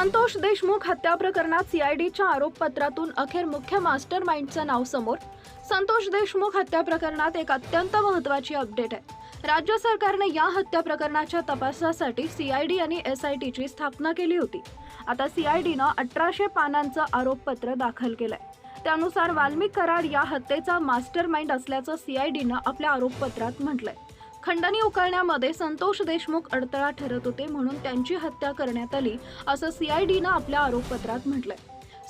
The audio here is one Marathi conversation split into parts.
संतोष देशमुख हत्या प्रकरणात सीआयडीच्या आरोपपत्रातून अखेर मुख्य मास्टर माइंडचं नाव समोर. संतोष देशमुख हत्या प्रकरणात एक अत्यंत महत्वाची अपडेट आहे. राज्य सरकारने या हत्या प्रकरणाच्या तपासासाठी सीआयडी आणि एसआयटीची स्थापना केली होती. आता सीआयडीनं अठराशे पानांचं आरोपपत्र दाखल केलंय. त्यानुसार वाल्मिक कराड या हत्येचा मास्टर माइंड असल्याचं सीआयडीनं आपल्या आरोपपत्रात म्हटलंय. खंडणी उकळण्यामध्ये संतोष देशमुख अडथळा ठरत होते म्हणून त्यांची हत्या करण्यात आली असं सीआयडीनं आपल्या आरोपपत्रात म्हटलंय.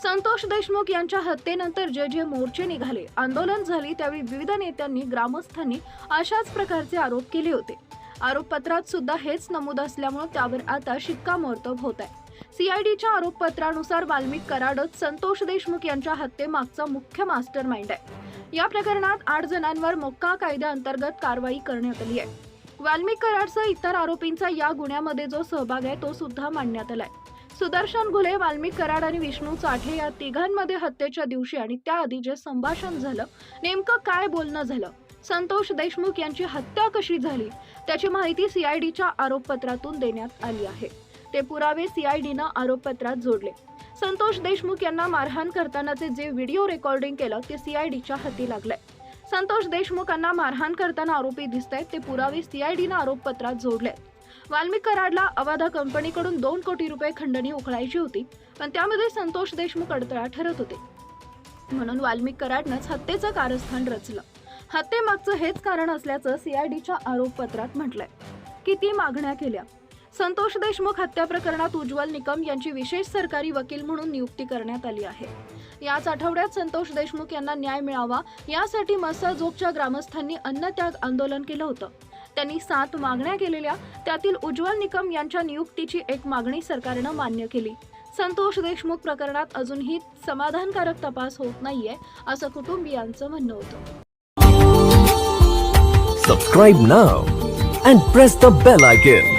संतोष देशमुख यांच्या हत्येनंतर जे जे मोर्चे निघाले आंदोलन झाली त्यावेळी विविध नेत्यांनी ग्रामस्थांनी अशाच प्रकारचे आरोप केले होते. आरोपपत्रात सुद्धा हेच नमूद असल्यामुळे त्यावर आता शिक्कामोर्तब होत आहे सीआयडीच्या आरोपपत्रानुसार वाल्मिक कराडच संतोष देशमुख यांच्या हत्येमागचा मुख्य मास्टर माइंड आहे. या प्रकरणात आठ जणांवर मोक्का कायद्याअंतर्गत कारवाई करण्यात आली आहे. वाल्मिक कराडसह इतर आरोपींचा या गुन्ह्यामध्ये जो सहभाग आहे तो सुद्धा मांडण्यात आलाय. सुदर्शन घुले वाल्मिक कराड आणि विष्णू चाठे या तिघांमध्ये हत्येच्या दिवशी आणि त्याआधी जे संभाषण झालं नेमकं काय बोलणं झालं संतोष देशमुख यांची हत्या कशी झाली त्याची माहिती सीआयडीच्या आरोपपत्रातून देण्यात आली आहे. ते पुरावे सीआयडीनं आरोपपत्रात जोडले. संतोष देशमुख यांना मारहाण करतानाचे जे व्हिडिओ रेकॉर्डिंग केलं ते सीआयडीच्या हाती लागलंय. संतोष देशमुखांना मारहाण करताना आरोपी दिसत आहेत ते पुरावे सीआयडीनं आरोपपत्रात जोडले वाल्मिक कराडला अवाधा कंपनीकडून दोन कोटी रुपये खंडणी उकळायची होती पण त्यामध्ये संतोष देशमुख अडथळा ठरत होते. म्हणून वाल्मिक कराडनंच हत्येचं कारस्थान रचलं. हत्येमागचं हेच कारण असल्याचं सीआयडीच्या आरोपपत्रात म्हटलंय. किती मागण्या केल्या? संतोष देशमुख हत्या प्रकरणात उज्ज्वल निकम यांची विशेष सरकारी वकील म्हणून नियुक्ती करण्यात आली आहे. याच आठवड्यात संतोष देशमुख यांना न्याय मिळावा यासाठी मसाजोगच्या ग्रामस्थांनी अन्नत्याग आंदोलन केलं होतं. त्यांनी सात मागण्या केलेल्या त्यातील उज्ज्वल निकम यांच्या नियुक्तीची एक मागणी सरकारनं मान्य केली. संतोष देशमुख प्रकरणात अजूनही समाधानकारक तपास होत नाहीये असं कुटुंबियांचं म्हणणं होतं. Subscribe now and press the bell icon